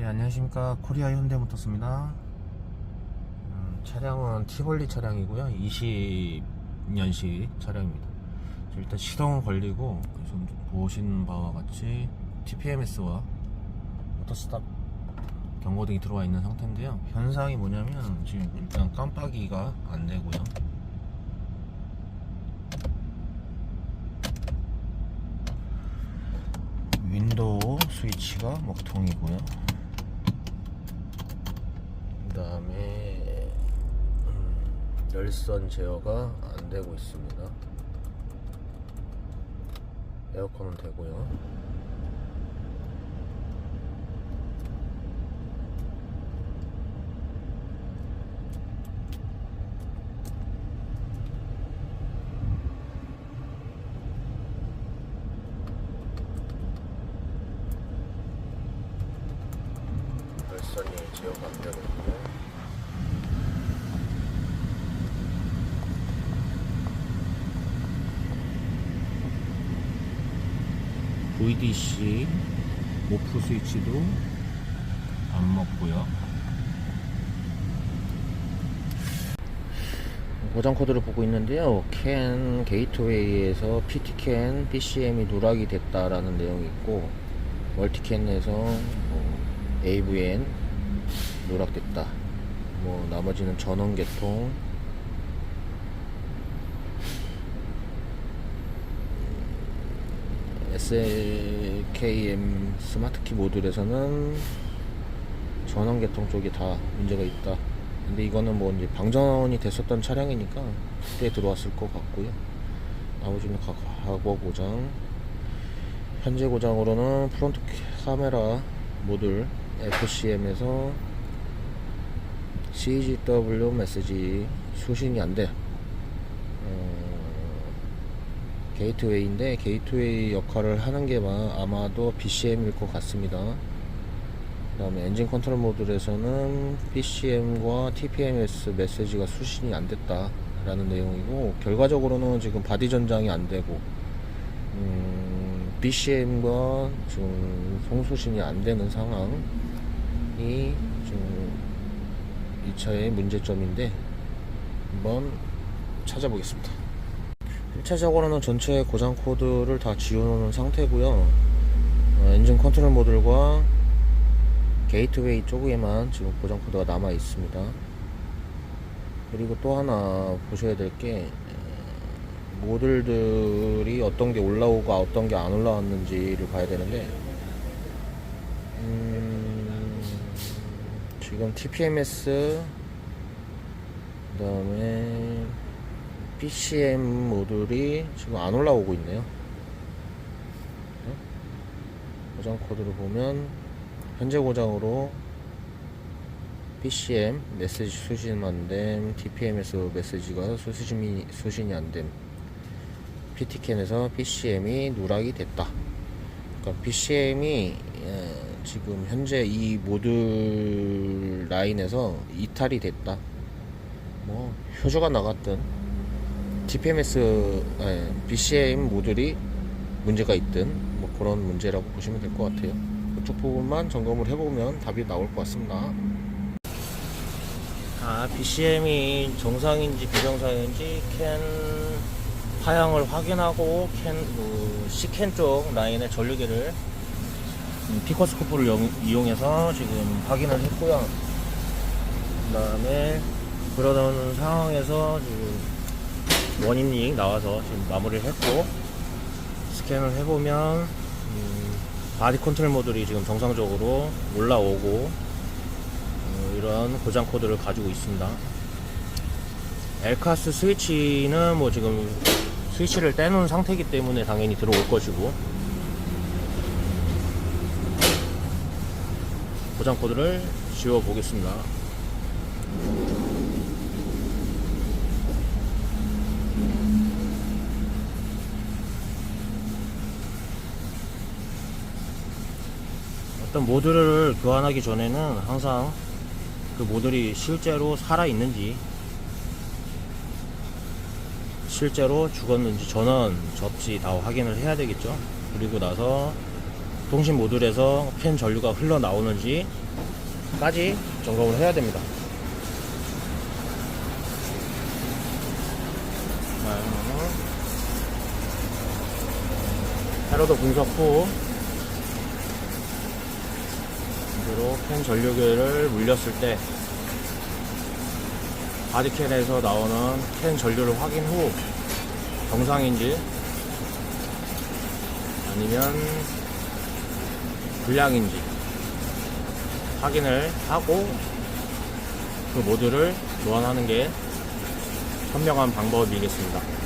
예, 안녕하십니까. 코리아 현대모터스입니다. 음, 차량은 티볼리 차량이고요. 20년식 차량입니다. 자, 일단 시동은 걸리고, 지금 보신 바와 같이 TPMS와 오토스탑 경고등이 들어와 있는 상태인데요. 현상이 뭐냐면, 지금 일단 깜빡이가 안 되고요. 윈도우 스위치가 먹통이고요. 그 다음에 음, 열선 제어가 안 되고 있습니다. 에어컨은 되고요. 열선이 제어가 안 되고 있고요. VDC 오프 스위치도 안 먹고요. 고장 코드를 보고 있는데요. 캔 게이트웨이에서 PT캔 BCM이 누락이 됐다라는 내용이 있고 멀티캔에서 뭐 AVN 누락됐다. 뭐 나머지는 전원 계통 SLKM 스마트키 모듈에서는 전원 계통 쪽이 다 문제가 있다. 근데 이거는 뭐 이제 방전이 됐었던 차량이니까 그때 들어왔을 것 같고요. 나머지는 각 과거 고장. 현재 고장으로는 프론트 카메라 모듈 FCM에서 CGW 메시지 수신이 안 돼. 어, 게이트웨이인데 게이트웨이 역할을 하는 게 마- 아마도 BCM일 것 같습니다. 그 다음에 엔진 컨트롤 모듈에서는 PCM과 TPMS 메시지가 수신이 안 됐다 라는 내용이고 결과적으로는 지금 바디 전장이 안 되고 음, BCM과 지금 송수신이 안 되는 상황이 지금 이 차의 문제점인데 한번 찾아보겠습니다. 1차적으로는 전체 고장 코드를 다 지워놓은 상태고요. 어, 엔진 컨트롤 모듈과 게이트웨이 쪽에만 지금 고장 코드가 남아 있습니다. 그리고 또 하나 보셔야 될 게 모듈들이 어떤 게 올라오고 어떤 게 안 올라왔는지를 봐야 되는데 음, 지금 TPMS 그 다음에 PCM 모듈이 지금 안 올라오고 있네요. 네? 고장 코드를 보면 현재 고장으로 PCM 메시지 수신 안 됨, TPM에서 메시지가 수신이, 수신이 안 됨, PT캔에서 PCM이 누락이 됐다. 그러니까 PCM이 지금 현재 이 모듈 라인에서 이탈이 됐다. 뭐 효조가 나갔든 TPMS 아니, BCM 모듈이 문제가 있든 뭐 그런 문제라고 보시면 될 것 같아요. 그쪽 부분만 점검을 해보면 답이 나올 것 같습니다. 아, BCM이 정상인지 비정상인지 캔 파형을 확인하고 캔 그, C캔 쪽 라인의 전류계를 음, 피코스코프를 영- 이용해서 지금 확인을 했고요. 그 다음에 그러던 상황에서 지금 원인이 나와서 지금 마무리를 했고 스캔을 해보면 음, 바디 컨트롤 모듈이 지금 정상적으로 올라오고 어, 이런 고장 코드를 가지고 있습니다. 엘카스 스위치는 뭐 지금 스위치를 떼놓은 상태이기 때문에 당연히 들어올 것이고 고장 코드를 지워 보겠습니다. 어떤 모듈을 교환하기 전에는 항상 그 모듈이 실제로 살아 있는지 실제로 죽었는지 전원 접지 다 확인을 해야 되겠죠. 그리고 나서 통신 모듈에서 팬 전류가 흘러나오는지 까지 점검을 해야 됩니다. 테러도 분석 후 그대로 캔 전류계를 물렸을 때 바디캔에서 나오는 캔 전류를 확인 후 정상인지 아니면 불량인지 확인을 하고 그 모드를 교환하는 게 현명한 방법이겠습니다.